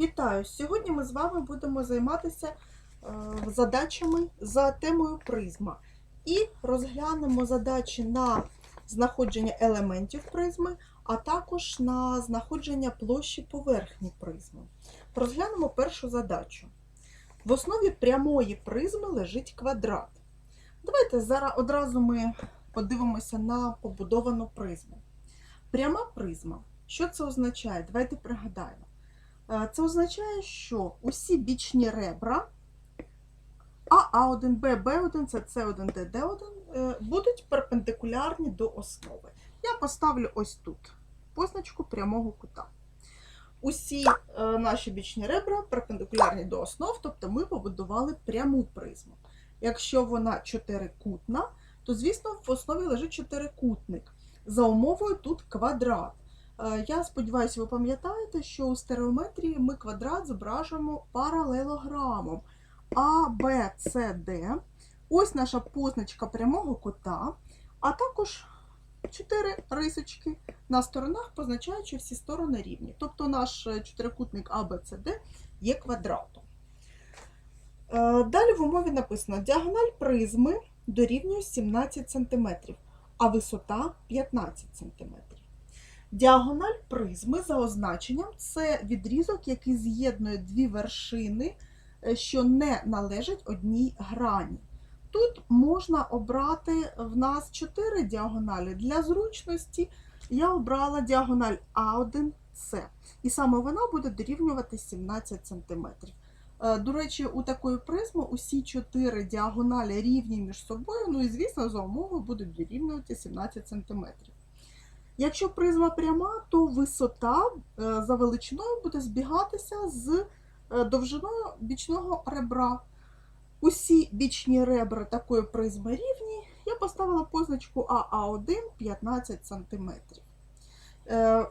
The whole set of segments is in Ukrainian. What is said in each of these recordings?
Вітаю! Сьогодні ми з вами будемо займатися е, задачами за темою призма. І розглянемо задачі на знаходження елементів призми, а також на знаходження площі поверхні призми. Розглянемо першу задачу. В основі прямої призми лежить квадрат. Давайте зараз одразу ми подивимося на побудовану призму. Пряма призма. Що це означає? Давайте пригадаємо. Е, Це означає, що усі бічні ребра А, А1, Б, Б1, С, С1, Д, Д1 е, будуть перпендикулярні до основи. Я поставлю ось тут позначку прямого кута. Усі е, наші бічні ребра перпендикулярні до основ, тобто ми побудували пряму призму. Якщо вона чотирикутна, то, звісно, в основі лежить чотирикутник. За умовою тут квадрат. Е, Я сподіваюся, ви пам'ятаєте, що у стереометрії ми квадрат зображуємо паралелограмом А, Б, С, Д. Ось наша позначка прямого кута, а також чотири рисочки на сторонах, позначаючи всі сторони рівні. Тобто наш е, чотирикутник А, Б, С, Д є квадратом. Е, Далі в умові написано: діагональ призми дорівнює 17 см, а висота 15 см. Діагональ призми за означенням це відрізок, який з'єднує дві вершини, е, що не належать одній грані. Тут можна обрати в нас чотири діагоналі. Для зручності я обрала діагональ А1С. І саме вона буде дорівнювати 17 см. Е, До речі, у такої призми усі чотири діагоналі рівні між собою, ну і, звісно, за умовою будуть дорівнювати 17 см. Якщо призма пряма, то висота е, за величиною буде збігатися з е, довжиною бічного ребра. Усі бічні ребра такої призми рівні. Я поставила позначку АА1 15 см.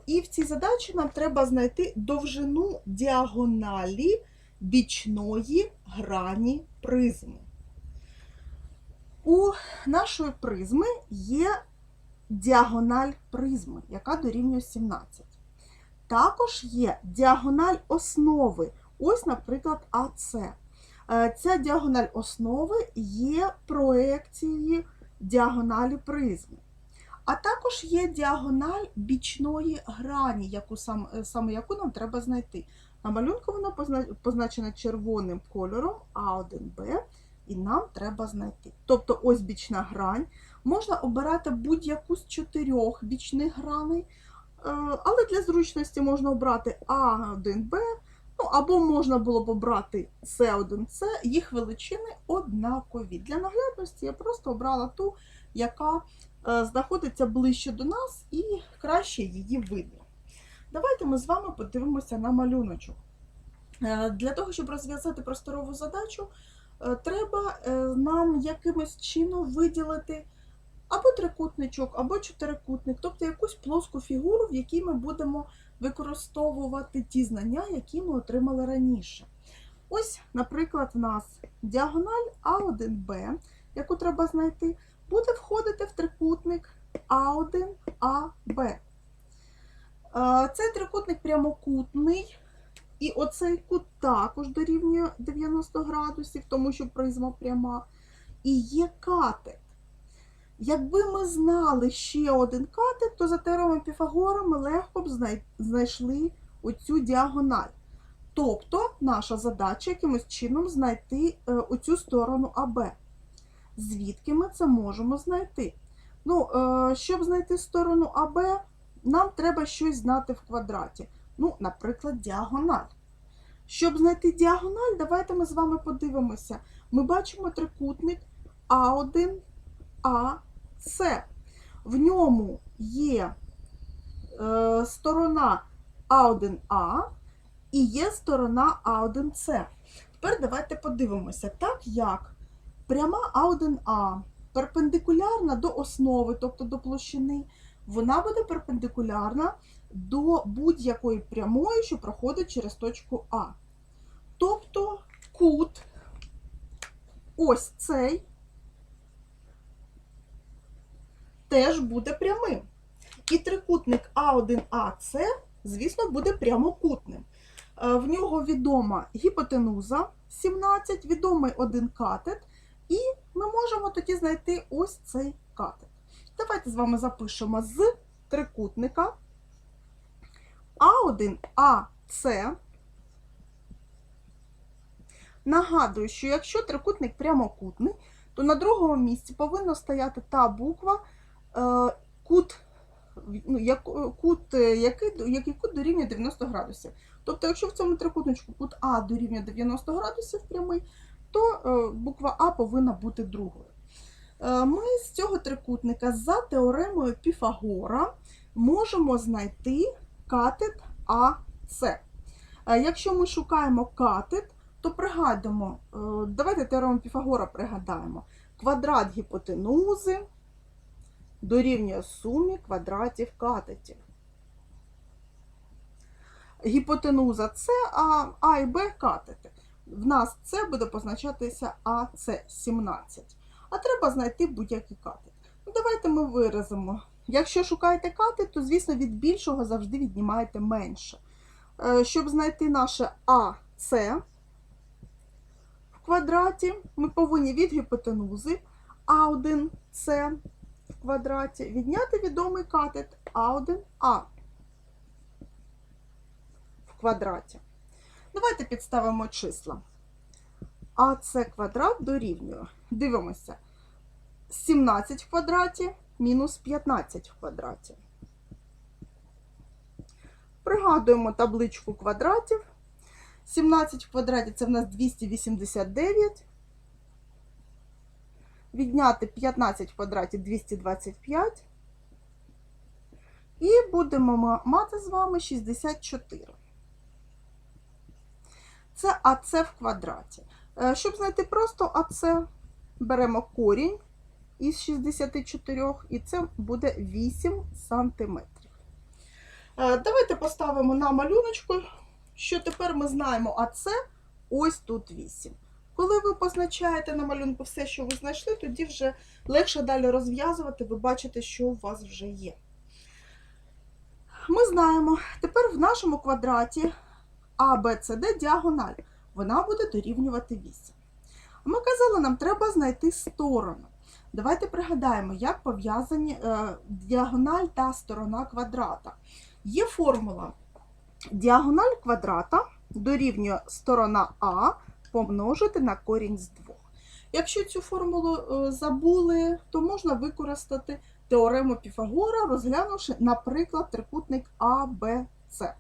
І в цій задачі нам треба знайти довжину діагоналі бічної грані призми. У нашої призми є діагональ призми, яка дорівнює 17. Також є діагональ основи. Ось, наприклад, АС. Е, Ця діагональ основи є проекцією діагоналі призми. А також є діагональ бічної грані, яку сам, е, саме яку нам треба знайти. На малюнку вона позначена червоним кольором А1Б, і нам треба знайти. Тобто ось бічна грань. Можна обирати будь-яку з чотирьох бічних граней, е, але для зручності можна обрати А1Б, ну або можна було б обрати С1С, їх величини однакові. Для наглядності я просто обрала ту, яка е, знаходиться ближче до нас і краще її видно. Давайте ми з вами подивимося на малюночок. Е, Для того, щоб розв'язати просторову задачу, треба нам якимось чином виділити або трикутничок, або чотирикутник, тобто якусь плоску фігуру, в якій ми будемо використовувати ті знання, які ми отримали раніше. Ось, наприклад, у нас діагональ А1Б, яку треба знайти, буде входити в трикутник А1АБ. Е, Цей трикутник прямокутний, і оцей кут також дорівнює 90 градусів, тому що призма пряма. І є катет. Якби ми знали ще один катет, то за теоремою Піфагора ми легко б знайшли оцю діагональ. Тобто наша задача якимось чином знайти е, оцю сторону АБ. Звідки ми це можемо знайти? Ну, е, щоб знайти сторону АБ, нам треба щось знати в квадраті. Ну, наприклад, діагональ. Щоб знайти діагональ, давайте ми з вами подивимося. Ми бачимо трикутник А1, А, С. В ньому є е, сторона А1А і є сторона А1С. Тепер давайте подивимося, так як пряма А1А перпендикулярна до основи, тобто до площини, вона буде перпендикулярна до будь-якої прямої, що проходить через точку А. Тобто кут ось цей теж буде прямим. І трикутник А1АС, звісно, буде прямокутним. Е, В нього відома гіпотенуза 17, відомий один катет, і ми можемо тоді знайти ось цей катет. Давайте з вами запишемо з трикутника А1, АС. Нагадую, що якщо трикутник прямокутний, то на другому місці повинна стояти та буква, кут, ну, як, кут, е, який, який кут дорівнює 90 градусів. Тобто, якщо в цьому трикутничку кут А дорівнює 90 градусів прямий, то е, буква А повинна бути другою. Е, Ми з цього трикутника за теоремою Піфагора можемо знайти катет АС. Е, Якщо ми шукаємо катет, то пригадуємо, е, давайте теорему Піфагора пригадаємо. Квадрат гіпотенузи дорівнює сумі квадратів катетів. Гіпотенуза це а, а і Б катети. В нас це буде позначатися АС 17. А треба знайти будь-який катет. Ну, давайте ми виразимо. Якщо шукаєте катет, то, звісно, від більшого завжди віднімаєте менше. Е, Щоб знайти наше АС в квадраті, ми повинні від гіпотенузи А1С квадраті відняти відомий катет А1А в квадраті. Давайте підставимо числа. АС квадрат дорівнює. Дивимося. 17 в квадраті мінус 15 в квадраті. Пригадуємо табличку квадратів. 17 в квадраті це в нас 289. Відняти 15 в квадраті 225. І будемо мати з вами 64. Це АЦ в квадраті. Е, Щоб знайти просто АЦ, беремо корінь із 64, і це буде 8 сантиметрів. Е, Давайте поставимо на малюночку, що тепер ми знаємо АЦ, ось тут 8. Коли ви позначаєте на малюнку все, що ви знайшли, тоді вже легше далі розв'язувати, ви бачите, що у вас вже є. Ми знаємо, тепер в нашому квадраті А, діагональ. Вона буде дорівнювати 8. Ми казали, нам треба знайти сторону. Давайте пригадаємо, як пов'язані е, діагональ та сторона квадрата. Є формула діагональ квадрата дорівнює сторона А помножити на корінь з 2. Якщо цю формулу е, забули, то можна використати теорему Піфагора, розглянувши, наприклад, трикутник А, Б, С.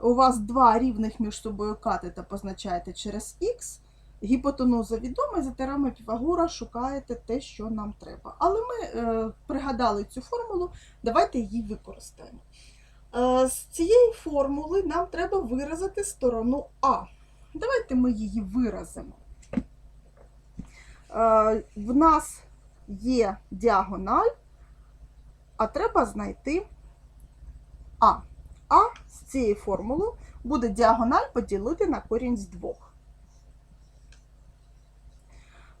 У вас два рівних між собою катета позначаєте через х, гіпотенуза відома, за теоремою Піфагора шукаєте те, що нам треба. Але ми е, пригадали цю формулу, давайте її використаємо. Е, з цієї формули нам треба виразити сторону А. Давайте ми її виразимо. Е, в нас є діагональ, а треба знайти А. А з цієї формули буде діагональ поділити на корінь з 2.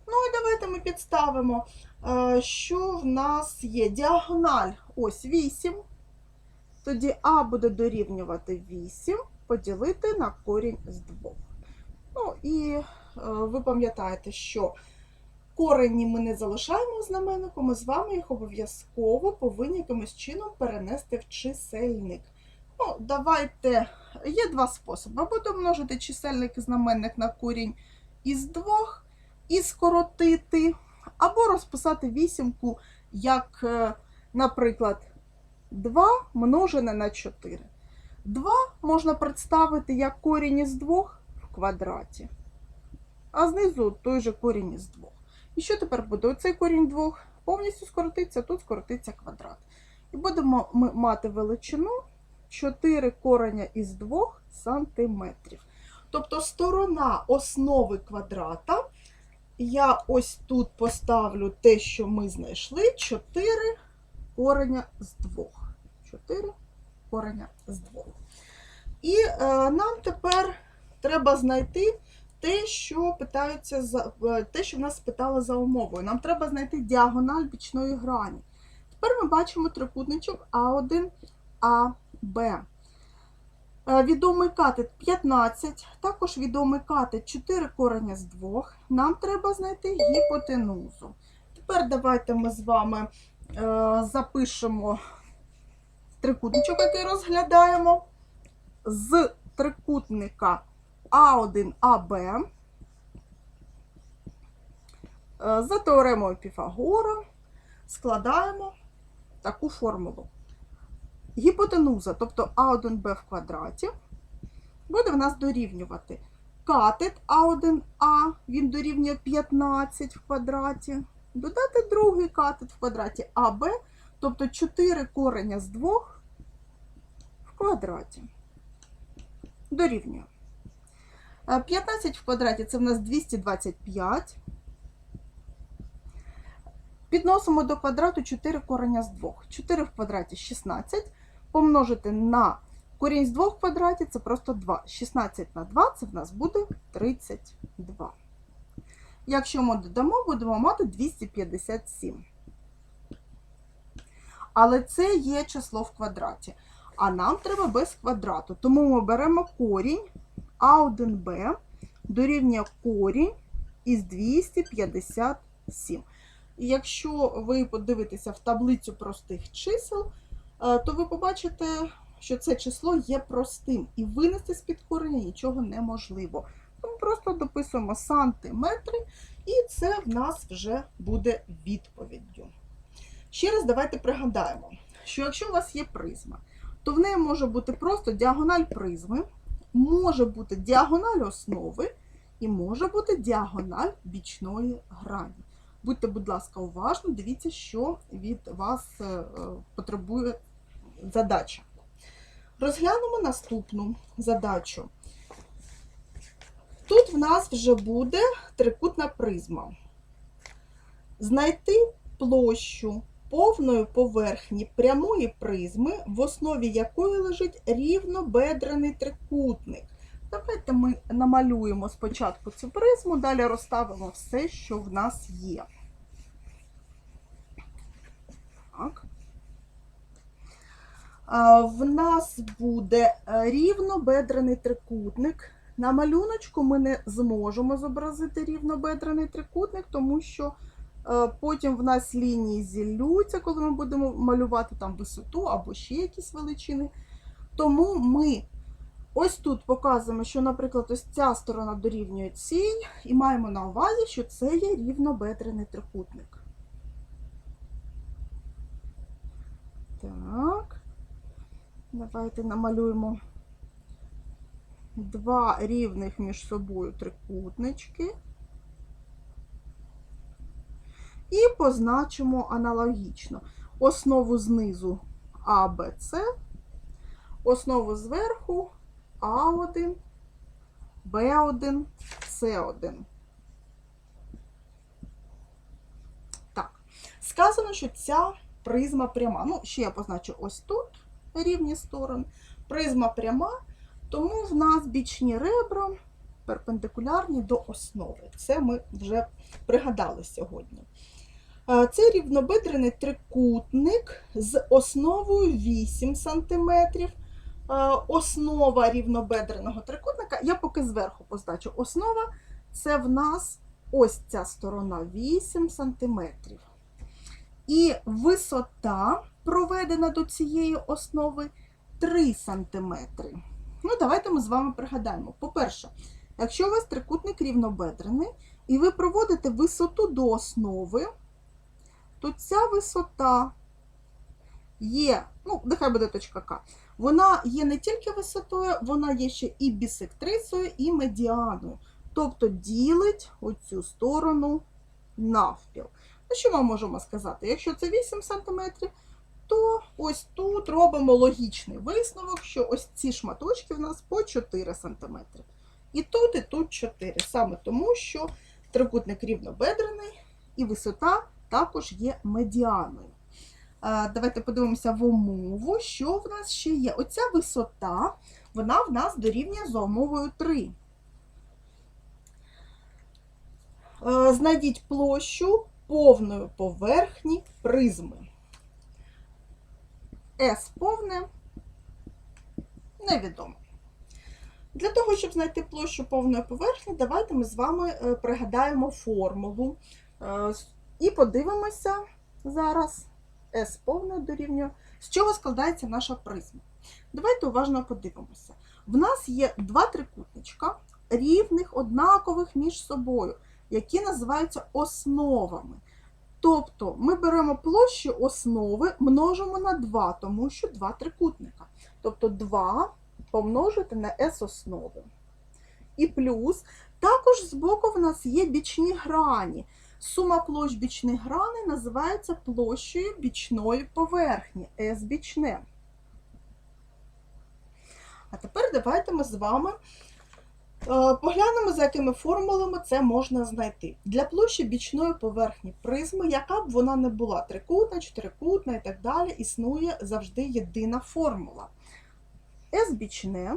Ну і давайте ми підставимо, е, що в нас є діагональ ось 8. Тоді А буде дорівнювати 8 поділити на корінь з 2. Ну і е, ви пам'ятаєте, що корені ми не залишаємо знаменнику, ми з вами їх обов'язково повинні якимось чином перенести в чисельник. Ну, давайте, є два способи. Або домножити чисельник і знаменник на корінь із двох і скоротити, або розписати вісімку, як, е, наприклад, 2 множене на 4. 2 можна представити як корінь із 2 в квадраті, а знизу той же корінь із 2. І що тепер буде? Оцей корінь 2 повністю скоротиться, тут скоротиться квадрат. І будемо ми мати величину 4 кореня із 2 сантиметрів. Тобто сторона основи квадрата, я ось тут поставлю те, що ми знайшли, 4 кореня з 2. 4 кореня з 2. І е, нам тепер треба знайти те, що питаються за е, те, що в нас спитали за умовою. Нам треба знайти діагональ бічної грані. Тепер ми бачимо трикутничок А1, АБ. Е, Відомий катет 15, також відомий катет 4 кореня з 2. Нам треба знайти гіпотенузу. Тепер давайте ми з вами е, запишемо трикутничок, який розглядаємо. З трикутника А1 АБ е, за теоремою Піфагора складаємо таку формулу. Гіпотенуза, тобто А1Б в квадраті, буде в нас дорівнювати катет А1А, він дорівнює 15 в квадраті, додати другий катет в квадраті АБ, тобто 4 кореня з 2 в квадраті. Дорівнює. Е, 15 в квадраті це в нас 225. Підносимо до квадрату 4 кореня з 2. 4 в квадраті 16. Помножити на корінь з 2 в квадраті це просто 2. 16 на 2 це в нас буде 32. Якщо ми додамо, будемо мати 257. Але це є число в квадраті. А нам треба без квадрату. Тому ми беремо корінь А1Б дорівнює корінь із 257. І якщо ви подивитеся в таблицю простих чисел, е, то ви побачите, що це число є простим, і винести з-під кореня нічого неможливо. Тому просто дописуємо сантиметри, і це в нас вже буде відповіддю. Ще раз давайте пригадаємо, що якщо у вас є призма, то в неї може бути просто діагональ призми, може бути діагональ основи і може бути діагональ бічної грані. Будьте, будь ласка, уважні, дивіться, що від вас е, потребує задача. Розглянемо наступну задачу. Тут в нас вже буде трикутна призма. Знайти площу повної поверхні прямої призми, в основі якої лежить рівнобедрений трикутник. Давайте ми намалюємо спочатку цю призму, далі розставимо все, що в нас є. Так. В нас буде е, рівнобедрений трикутник. На малюночку ми не зможемо зобразити рівнобедрений трикутник, тому що потім в нас лінії зіллються, коли ми будемо малювати там висоту або ще якісь величини. Тому ми ось тут показуємо, що, наприклад, ось ця сторона дорівнює цій, і маємо на увазі, що це є рівнобедрений трикутник. Так. Давайте намалюємо два рівних між собою трикутнички. І позначимо аналогічно основу знизу А, Б, С, основу зверху А1, Б1, С1. Так, сказано, що ця призма пряма. Ну, ще я позначу ось тут рівні сторони. Призма пряма, тому в нас бічні ребра перпендикулярні до основи. Це ми вже пригадали сьогодні. Це рівнобедрений трикутник з основою 8 см. Основа рівнобедреного трикутника, я поки зверху позначу. Основа це в нас ось ця сторона 8 см. І висота проведена до цієї основи 3 см. Ну, давайте ми з вами пригадаємо. По-перше, якщо у вас трикутник рівнобедрений, і ви проводите висоту до основи, то ця висота є, ну, нехай буде точка К, вона є не тільки висотою, вона є ще і бісектрисою, і медіаною. Тобто ділить оцю сторону навпіл. Ну, що ми можемо сказати? Якщо це 8 см, то ось тут робимо логічний висновок, що ось ці шматочки в нас по 4 см. І тут, і тут 4. Саме тому, що трикутник рівнобедрений і висота також є медіаною. Е, Давайте подивимося в умову, що в нас ще є. Оця висота, вона в нас дорівнює за умовою 3. Е, Знайдіть площу повної поверхні призми. S повне невідомо. Для того, щоб знайти площу повної поверхні, давайте ми з вами е, пригадаємо формулу с- і подивимося зараз S повне дорівнює, з чого складається наша призма. Давайте уважно подивимося. В нас є два трикутничка, рівних, однакових між собою, які називаються основами. Тобто ми беремо площу основи, множимо на 2, тому що два трикутника. Тобто 2 помножити на S основи. І плюс, також збоку в нас є бічні грані. Сума площ бічних граней називається площею бічної поверхні S бічне. А тепер давайте ми з вами е, поглянемо, за якими формулами це можна знайти. Для площі бічної поверхні призми, яка б вона не була, трикутна, чотирикутна і так далі, існує завжди єдина формула. S бічне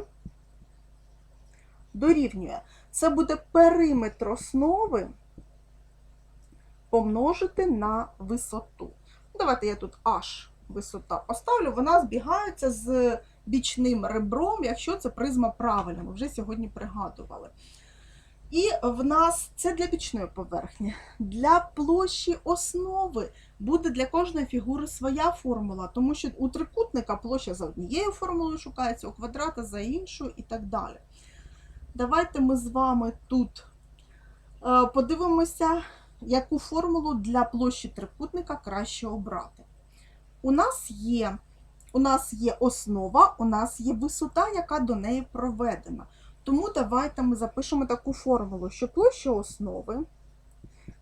дорівнює. Це буде периметр основи помножити на висоту. Давайте я тут H висота поставлю, вона збігається з бічним ребром, якщо це призма правильна, ми вже сьогодні пригадували. І в нас це для бічної поверхні. Для площі основи буде для кожної фігури своя формула, тому що у трикутника площа за однією формулою шукається, у квадрата за іншою і так далі. Давайте ми з вами тут е, подивимося, яку формулу для площі трикутника краще обрати. У нас є, у нас є основа, у нас є висота, яка до неї проведена. Тому давайте ми запишемо таку формулу, що площа основи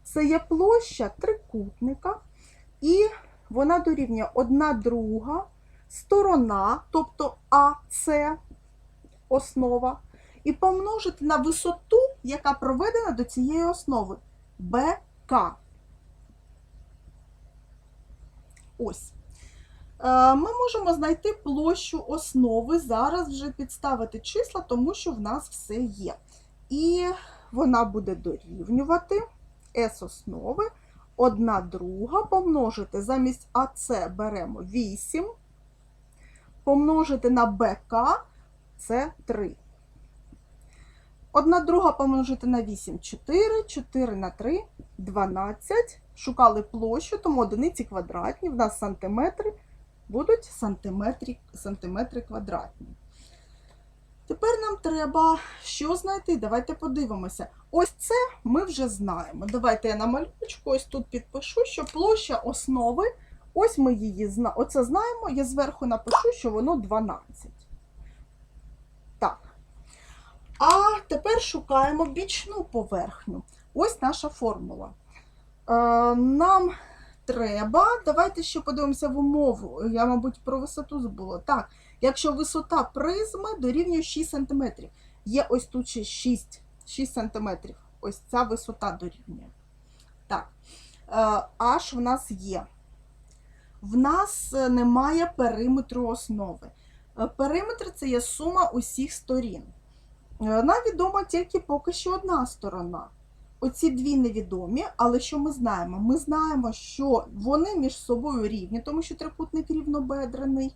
це є площа трикутника, і вона дорівнює 1 друга сторона, тобто АС основа, і помножити на висоту, яка проведена до цієї основи БК. Ось. Е, Ми можемо знайти площу основи, зараз вже підставити числа, тому що в нас все є. І вона буде дорівнювати S основи 1 друга помножити замість АС беремо 8, помножити на БК це 3. 1 друга помножити на 8 4, 4 на 3 12. Шукали площу, тому одиниці квадратні, в нас сантиметри будуть сантиметри, сантиметри квадратні. Тепер нам треба що знайти? Давайте подивимося. Ось це ми вже знаємо. Давайте я на малюночку ось тут підпишу, що площа основи, ось ми її зна... Оце знаємо, я зверху напишу, що воно 12. Так. Шукаємо бічну поверхню. Ось наша формула. Е, нам треба, давайте ще подивимося в умову. Я, мабуть, про висоту забула. Так, якщо висота призми дорівнює 6 см. Є ось тут ще 6, 6 см. Ось ця висота дорівнює. Так, е, аж в нас є. В нас е, немає периметру основи. Периметр це є сума усіх сторін. Е, Нам відома тільки поки що одна сторона. Оці дві невідомі, але що ми знаємо? Ми знаємо, що вони між собою рівні, тому що трикутник рівнобедрений,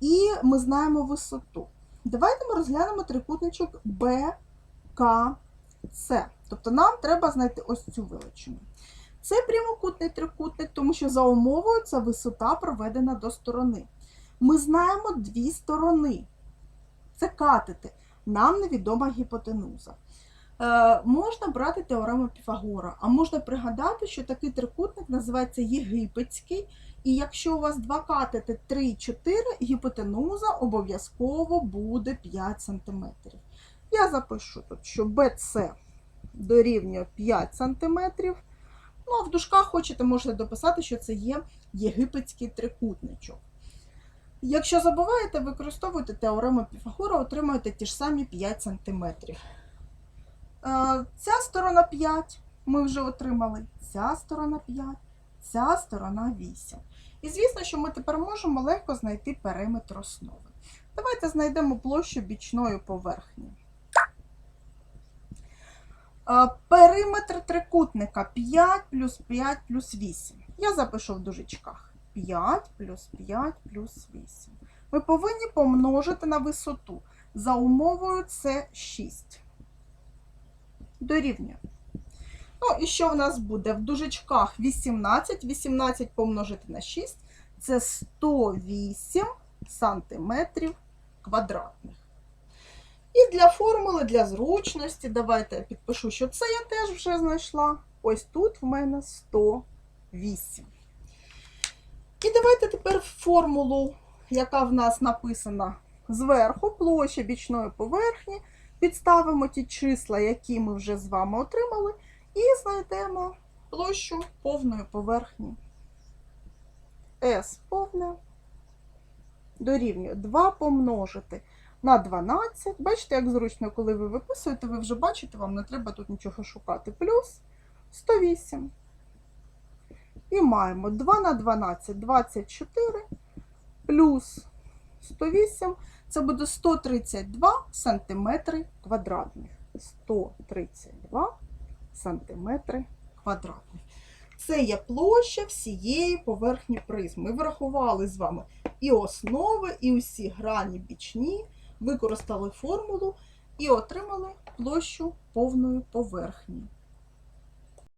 і ми знаємо висоту. Давайте ми розглянемо трикутничок БКЦ. Тобто нам треба знайти ось цю величину. Це прямокутний трикутник, тому що за умовою це висота проведена до сторони. Ми знаємо дві сторони. Це катети. Нам невідома гіпотенуза. Е, можна брати теорему Піфагора, а можна пригадати, що такий трикутник називається єгипетський, і якщо у вас два катети 3-4, гіпотенуза обов'язково буде 5 см. Я запишу тут, що BC дорівнює 5 см. Ну, а в дужках хочете, можете дописати, що це є єгипетський трикутничок. Якщо забуваєте, використовуйте теорему Піфагора, отримаєте ті ж самі 5 см. Е, Ця сторона 5 ми вже отримали, ця сторона 5, ця сторона 8. І звісно, що ми тепер можемо легко знайти периметр основи. Давайте знайдемо площу бічної поверхні. Е, Периметр трикутника 5 плюс 5 плюс 8. Я запишу в дужечках 5 плюс 5 плюс 8. Ми повинні помножити на висоту. За умовою це 6. Дорівнює. Ну, і що в нас буде? В дужечках 18. 18 помножити на 6 це 108 сантиметрів квадратних. І для формули, для зручності, давайте я підпишу, що це я теж вже знайшла. Ось тут в мене 108. І давайте тепер формулу, яка в нас написана зверху, площа бічної поверхні, підставимо ті числа, які ми вже з вами отримали, і знайдемо площу повної поверхні. S повне дорівнює 2 помножити на 12. Бачите, як зручно, коли ви виписуєте, ви вже бачите, вам не треба тут нічого шукати. Плюс 108. І маємо 2 на 12 24 плюс 108. Це буде 132 сантиметри квадратних. 132 сантиметри квадратних. Це є площа всієї поверхні призми. Ми врахували з вами і основи, і усі грані бічні, використали формулу і отримали площу повної поверхні.